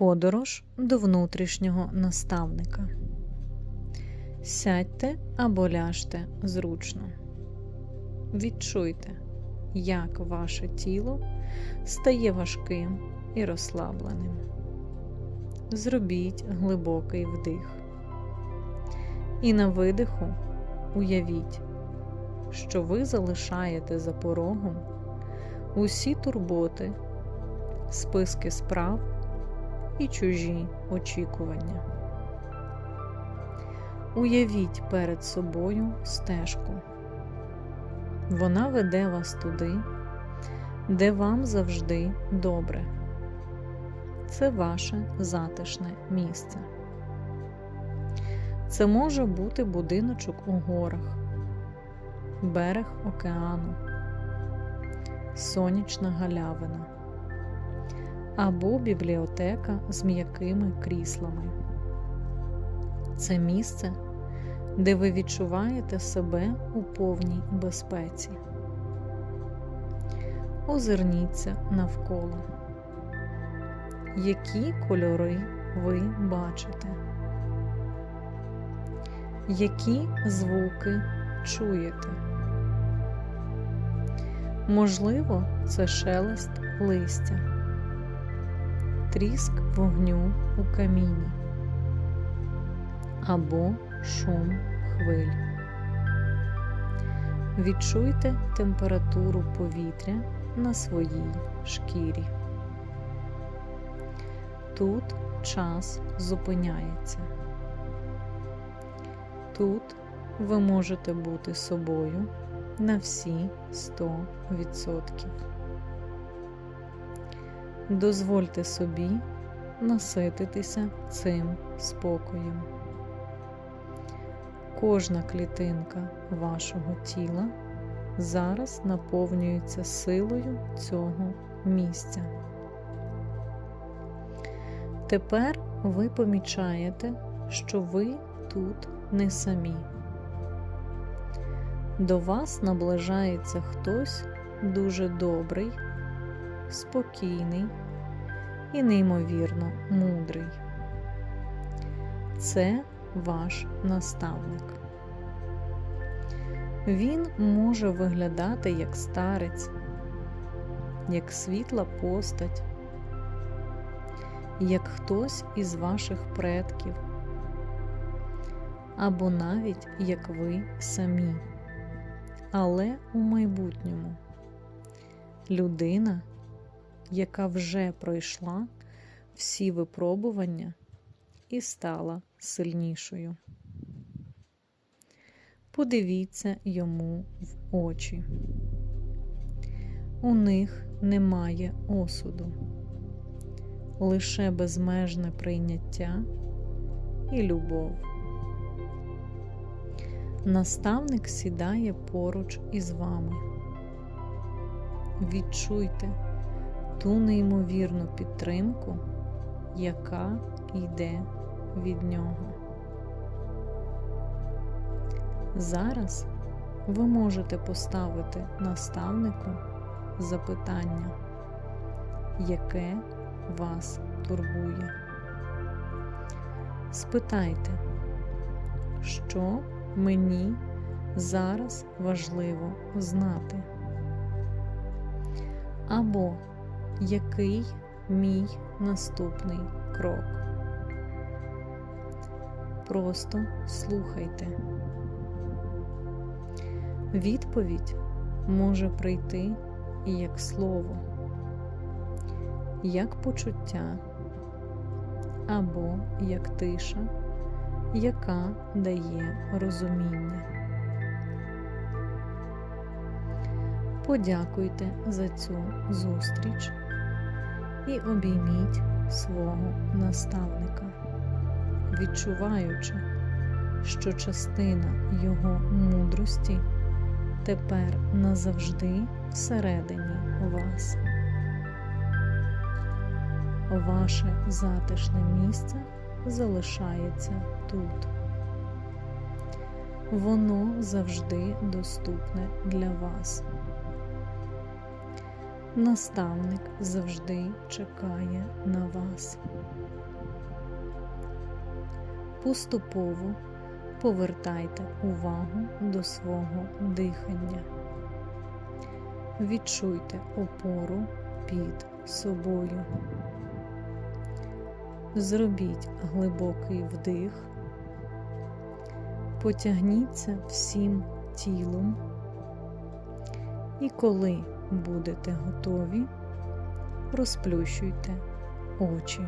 Подорож до внутрішнього наставника. Сядьте або ляжте зручно. Відчуйте, як ваше тіло стає важким і розслабленим. Зробіть глибокий вдих. І на видиху уявіть, що ви залишаєте за порогом усі турботи, списки справ і чужі очікування. Уявіть перед собою стежку. Вона веде вас туди, де вам завжди добре. Це ваше затишне місце. Це може бути будиночок у горах, берег океану, сонячна галявина або бібліотека з м'якими кріслами. Це місце, де ви відчуваєте себе у повній безпеці. Озирніться навколо. Які кольори ви бачите? Які звуки чуєте? Можливо, це шелест листя, тріск вогню у каміні або шум хвиль. Відчуйте температуру повітря на своїй шкірі. Тут час зупиняється. Тут ви можете бути собою на всі 100%. Дозвольте собі насититися цим спокоєм. Кожна клітинка вашого тіла зараз наповнюється силою цього місця. Тепер ви помічаєте, що ви тут не самі. До вас наближається хтось дуже добрий, спокійний і неймовірно мудрий. Це ваш наставник. Він може виглядати як старець, як світла постать, як хтось із ваших предків, або навіть як ви самі, але у майбутньому людина, яка вже пройшла всі випробування і стала сильнішою. Подивіться йому в очі. У них немає осуду, лише безмежне прийняття і любов. Наставник сідає поруч із вами. Відчуйте ту неймовірну підтримку, яка йде від нього. Зараз ви можете поставити наставнику запитання, яке вас турбує. Спитайте, що мені зараз важливо знати, або який мій наступний крок. Просто слухайте. Відповідь може прийти як слово, як почуття або як тиша, яка дає розуміння. Подякуйте за цю зустріч і обійміть свого наставника, відчуваючи, що частина його мудрості тепер назавжди всередині вас. Ваше затишне місце залишається тут. Воно завжди доступне для вас. Наставник завжди чекає на вас. Поступово повертайте увагу до свого дихання. Відчуйте опору під собою. Зробіть глибокий вдих. Потягніться всім тілом. І коли будете готові, розплющуйте очі.